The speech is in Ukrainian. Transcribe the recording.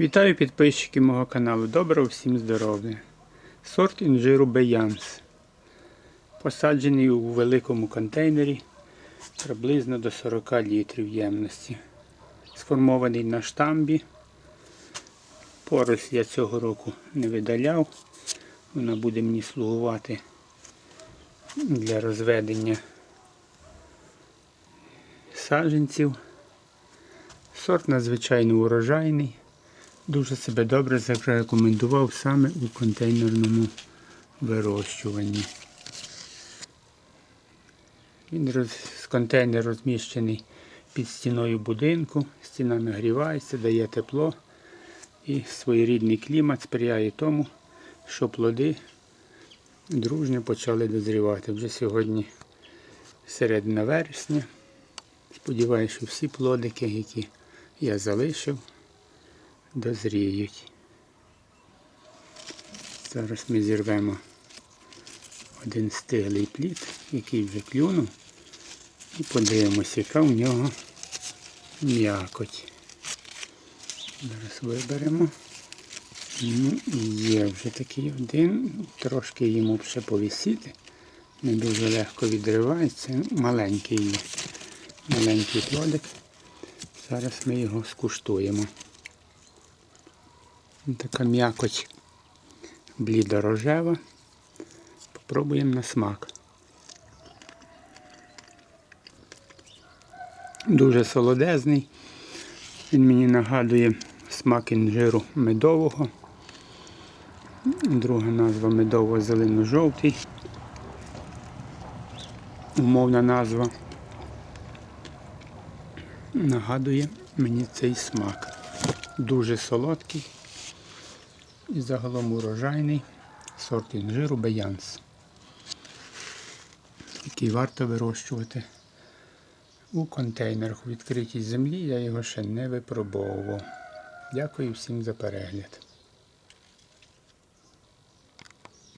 Вітаю підписчиків мого каналу. Доброго всім здоров'я. Сорт інжиру Беянс. Посаджений у великому контейнері приблизно до 40 літрів ємності. Сформований на штамбі. Поросль я цього року не видаляв. Вона буде мені слугувати для розведення саджанців. Сорт надзвичайно урожайний. Дуже себе добре зарекомендував саме у контейнерному вирощуванні. Він роз, контейнер розміщений під стіною будинку, стіна нагрівається, дає тепло і своєрідний клімат сприяє тому, що плоди дружньо почали дозрівати. Вже сьогодні середина вересня. Сподіваюся, що всі плодики, які я залишив, дозріють. Зараз ми зірвемо один стиглий плід, який вже клюнув, і подивимося, яка в нього м'якоть. Зараз виберемо. Ну, є вже такий один, трошки йому ще повісити. Не дуже легко відривається. Маленький є. Маленький плодик. Зараз ми його скуштуємо. Така м'якоть блідорожева. Попробуємо на смак. Дуже солодезний. Він мені нагадує смак інжиру медового. Друга назва медово-зелено-жовтий. Умовна назва. Нагадує мені цей смак. Дуже солодкий і загалом урожайний сорт інжиру Беянс. Який варто вирощувати у контейнерах у відкритій землі. Я його ще не випробовував. Дякую всім за перегляд.